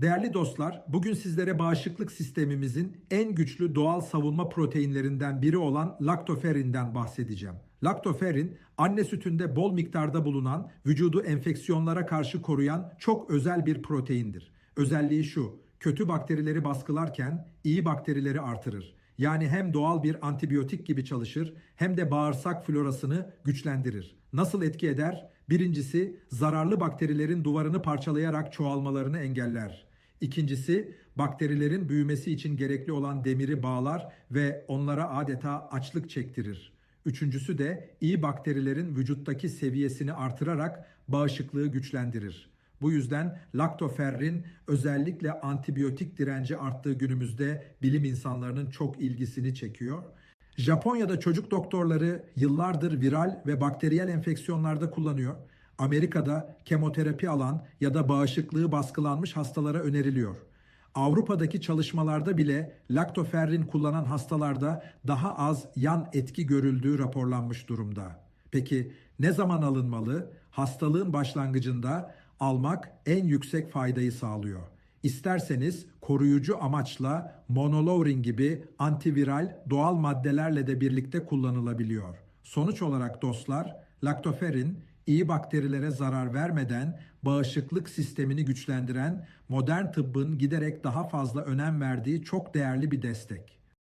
Değerli dostlar, bugün sizlere bağışıklık sistemimizin en güçlü doğal savunma proteinlerinden biri olan laktoferinden bahsedeceğim. Laktoferin, anne sütünde bol miktarda bulunan, vücudu enfeksiyonlara karşı koruyan çok özel bir proteindir. Özelliği şu, kötü bakterileri baskılarken iyi bakterileri artırır. Yani hem doğal bir antibiyotik gibi çalışır hem de bağırsak florasını güçlendirir. Nasıl etki eder? Birincisi zararlı bakterilerin duvarını parçalayarak çoğalmalarını engeller. İkincisi bakterilerin büyümesi için gerekli olan demiri bağlar ve onlara adeta açlık çektirir. Üçüncüsü de iyi bakterilerin vücuttaki seviyesini artırarak bağışıklığı güçlendirir. Bu yüzden laktoferrin özellikle antibiyotik direnci arttığı günümüzde bilim insanlarının çok ilgisini çekiyor. Japonya'da çocuk doktorları yıllardır viral ve bakteriyel enfeksiyonlarda kullanıyor. Amerika'da kemoterapi alan ya da bağışıklığı baskılanmış hastalara öneriliyor. Avrupa'daki çalışmalarda bile laktoferrin kullanan hastalarda daha az yan etki görüldüğü raporlanmış durumda. Peki ne zaman alınmalı? Hastalığın başlangıcında almak en yüksek faydayı sağlıyor. İsterseniz koruyucu amaçla monolorin gibi antiviral doğal maddelerle de birlikte kullanılabiliyor. Sonuç olarak dostlar, laktoferin iyi bakterilere zarar vermeden bağışıklık sistemini güçlendiren modern tıbbın giderek daha fazla önem verdiği çok değerli bir destek.